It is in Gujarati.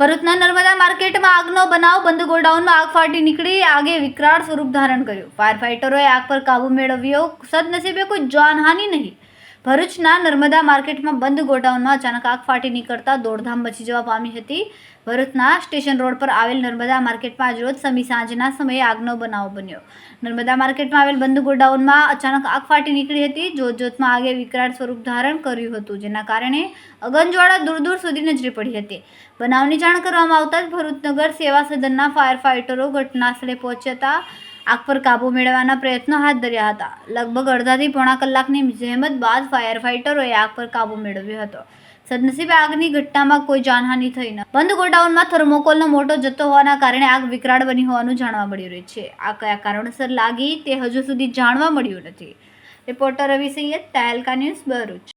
ભરૂચના નર્મદા માર્કેટમાં આગનો બનાવ બંધ ગોડાઉનમાં આગ ફાટી નીકળી. આગે વિકરાળ સ્વરૂપ ધારણ કર્યું. ફાયર ફાઇટરોએ આગ પર કાબૂ મેળવ્યો. સદનસીબે કોઈ જાનહાનિ નહીં. ભરૂચના નર્મદા માર્કેટમાં બંધ ગોડાઉનમાં અચાનક આગ ફાટી નીકળતા દોડધામ મચી જવા પામી હતી. ભરૂચના સ્ટેશન રોડ પર આવેલ નર્મદા માર્કેટમાં આજરોજ સમી સાંજના સમયે આગનો બનાવ બન્યો. નર્મદા માર્કેટમાં આવેલ બંધ ગોડાઉનમાં અચાનક આગ ફાટી નીકળી હતી. જોતજોતમાં આગે વિકરાળ સ્વરૂપ ધારણ કર્યું હતું, જેના કારણે અગનજ્વાળા દૂર દૂર સુધી નજરે પડી હતી. બનાવની જાણ કરવામાં આવતા જ ભરૂચનગર સેવા સદનના ફાયર ફાઇટરો ઘટનાસ્થળે પહોંચ્યા પહોંચ્યા આગ પર કાબૂ મેળવવાના પ્રયત્નો હાથ ધર્યા હતા. લગભગ અડધાથી પોણા કલાકની જહેમત બાદ ફાયર ફાઇટરોએ આગ પર કાબૂ મેળવ્યો હતો. સદનસીબે આગની ઘટનામાં કોઈ જાનહાનિ થઈ ન બંધ ગોડાઉનમાં થર્મોકોલનો મોટો જથ્થો હોવાના કારણે આગ વિકરાળ બની હોવાનું જાણવા મળી રહ્યું છે. આ કયા કારણોસર લાગી તે હજુ સુધી જાણવા મળ્યું નથી. Reporter Ravi Sayed, Tehelka news Bharuch.